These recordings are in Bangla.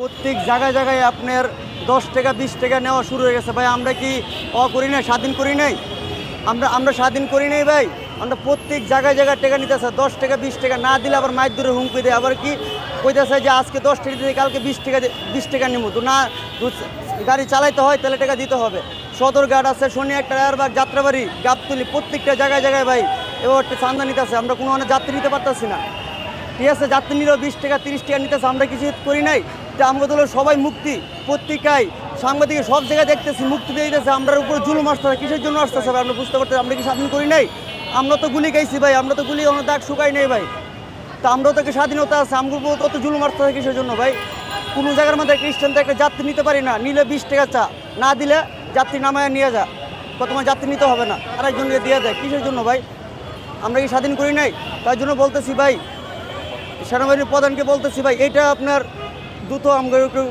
প্রত্যেক জায়গায় জায়গায় আপনার দশ টাকা, বিশ টাকা নেওয়া শুরু হয়ে গেছে। ভাই, আমরা কি অ করি নাই, স্বাধীন করি নাই? আমরা আমরা স্বাধীন করি নাই ভাই। আমরা প্রত্যেক জায়গায় জায়গায় টাকা নিতেছে দশ টাকা, বিশ টাকা। না দিলে আবার মায়ের দূরে হুমকি দেয়। আবার কি কইতেছে যে আজকে দশ টাকা দিয়ে কালকে বিশ টাকা বিশ টাকা নিবো তো না গাড়ি চালাইতে হয়, তাহলে টাকা দিতে হবে। সদরঘাট আছে শনি একটা এয়ারবাগ যাত্রাবাড়ি, গাবতলি, প্রত্যেকটা জায়গায় জায়গায় ভাই এবার একটা চান্দা নিতেছে। আমরা কোনো অনেক যাত্রী নিতে পারতেছি না। ঠিক আছে, যাত্রী নিল বিশ টাকা, তিরিশ টাকা নিতেছে। আমরা কিছু করি নাই। যে আমাদের হলো সবাই মুক্তি পত্রিকায়, সাংবাদিক সব জায়গায় দেখতেছি, মুক্তি দিয়ে দিতেছে। আমরা উপরে জুলুম আসতেছে, কিসের জন্য আসতেছে ভাই? আমরা বুঝতে পারতেছি, আমরা কি স্বাধীন করি নাই? আমরা তো গুলি গাইছি ভাই, আমরা তো গুলি অনেক দাগ শুকাই নাই ভাই। তা আমরাও তো স্বাধীনতা আছে? আমগুলো অত জুলুম আসতেছে কিসের জন্য ভাই? কোনো জায়গার মধ্যে খ্রিস্টানদের একটা যাত্রী নিতে পারি না। নিলে বিশ টাকা চা, না দিলে যাত্রী নামায় নিয়ে যা। কত তোমার যাত্রী নিতে হবে না, আরেকজনকে দিয়ে দেয় কিসের জন্য ভাই? আমরা কি স্বাধীন করি নাই? তার জন্য বলতেছি ভাই, সেনাবাহিনীর প্রধানকে বলতেছি ভাই এটা আপনার দ্রুত আমাকে একটু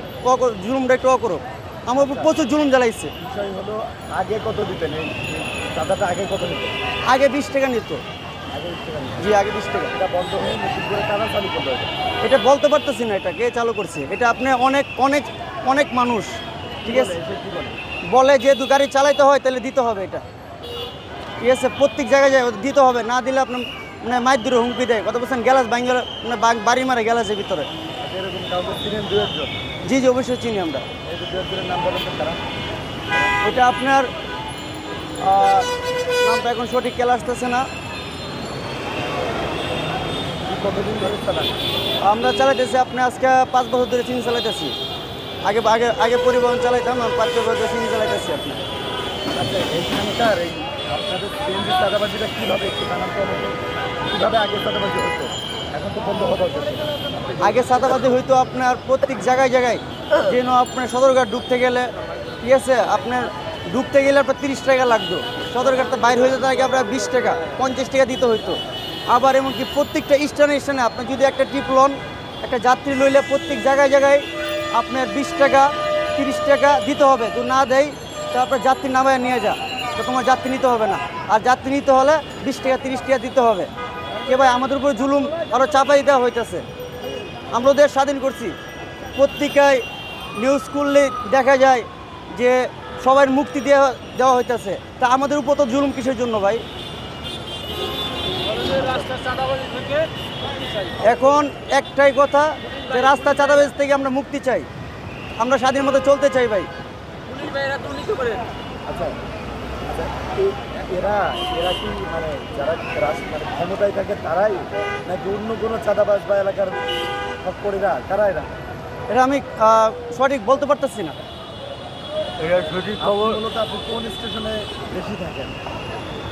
জুলুমটা একটু করো। আমার উপর প্রচুর জুলুম জ্বালাইছে। বিষয় হলো আগে কত দিতেন চাঁদাটা আগে কত নিতেন আগে বিশ টাকা নিত। জি আগে বিশ টাকা। এটা বন্ধ হয়ে নতুন করে টানা চালু করল এটা? বলতে পারতেছি না এটা কে চালু করছে? এটা আপনি অনেক অনেক অনেক মানুষ ঠিক আছে? বলে যেহেতু গাড়ি চালাইতে হয় তাহলে দিতে হবে এটা। ঠিক আছে প্রত্যেক জায়গায় যায় দিতে হবে। না দিলে আপনার মানে দূরে হুমকি দেয়। কত বলছেন গ্যালাস বাঙ্গাল মানে বাড়ি মারে গ্যালাসের ভিতরে। জি জি অবশ্যই চিনি আমরা। এটা আপনার নামটা এখন সঠিক খেলা আসতেছে না। আমরা চালাইতেছি আপনি আজকে পাঁচ বছর ধরে চিনি চালাইতেছি। আগে আগে আগে পরিবহন চালাইতাম আর পাঁচ বছর ধরে চিনি চালাইতেছি আপনি। আচ্ছা এইখানকার এই আপনাদের সিএনজি চাঁদাবাজিটা কীভাবে একটু জানান কীভাবে আগে চাঁদাবাজি হতো? আগে সাদাবাদি হইতো আপনার প্রত্যেক জায়গায় জায়গায় যেন আপনার সদরঘাট ঢুকতে গেলে, ঠিক আছে? আপনার ডুবতে গেলে আপনার তিরিশ টাকা লাগতো। সদরঘাটতে বাইরে হয়ে যেতে আগে আপনার বিশ টাকা, পঞ্চাশ টাকা দিতে হইতো। আবার এমনকি প্রত্যেকটা স্টেশনে স্টেশনে আপনি যদি একটা ট্রিপ লন, একটা যাত্রী লইলে প্রত্যেক জায়গায় জায়গায় আপনার বিশ টাকা, তিরিশ টাকা দিতে হবে। তো না দেয়, তো আপনার যাত্রী নামায় নিয়ে যা। তো তোমার যাত্রী নিতে হবে না। আর যাত্রী নিতে হলে বিশ টাকা, তিরিশ টাকা দিতে হবে। কে ভাই আমাদের উপরে জুলুম আরও চাপাই দেওয়া হইতেছে। আমরা দেশ স্বাধীন করছি। পত্রিকায় নিউজ করলে দেখা যায় যে সবার মুক্তি দেওয়া দেওয়া হইতেছে। তা আমাদের উপর তো জুলুম কিসের জন্য ভাই? এখন একটাই কথা যে রাস্তা চাঁদাবাজ থেকে আমরা মুক্তি চাই। আমরা স্বাধীন মতো চলতে চাই ভাই। আচ্ছা আচ্ছা। এরা এরা কি মানে যারা মানে ক্ষমতায় থাকে তারাই নাকি অন্য কোনো চাঁদাবাজ বা এলাকার হকপড়িরা কারা এরা? এটা আমি সঠিক বলতে পারতেছি না। এটা সঠিক খবর মূলত আপনি কোন স্টেশনে বেশি থাকেন?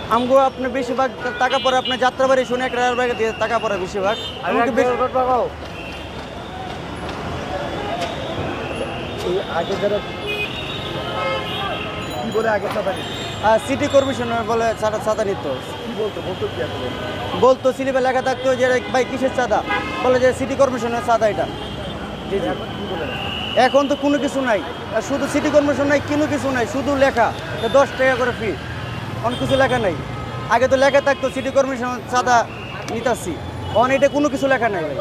আমগো আপনার বেশিরভাগ টাকা পরে আপনার যাত্রাবাড়ি শুনে একটা রেলবাগে দিয়ে টাকা পরে বেশিরভাগ। এমনকি বেশি- এই আগে যারা কি বলে আগে চাঁদা সিটি কর্পোরেশনের বলে চাঁদা চাঁদা নিত। বলতো স্লিপে লেখা থাকতো যে, ভাই, কিসের চাঁদা বলে যে সিটি কর্পোরেশনের চাঁদা এটা। এখন তো কোনো কিছু নাই। শুধু সিটি কর্পোরেশন নাই, কোনো কিছু নাই। শুধু লেখা দশ টাকা করে ফি অনেক কিছু লেখা নাই। আগে তো লেখা থাকতো সিটি কর্পোরেশন চাঁদা নিতাছি। অন এটা কোনো কিছু লেখা নাই ভাই।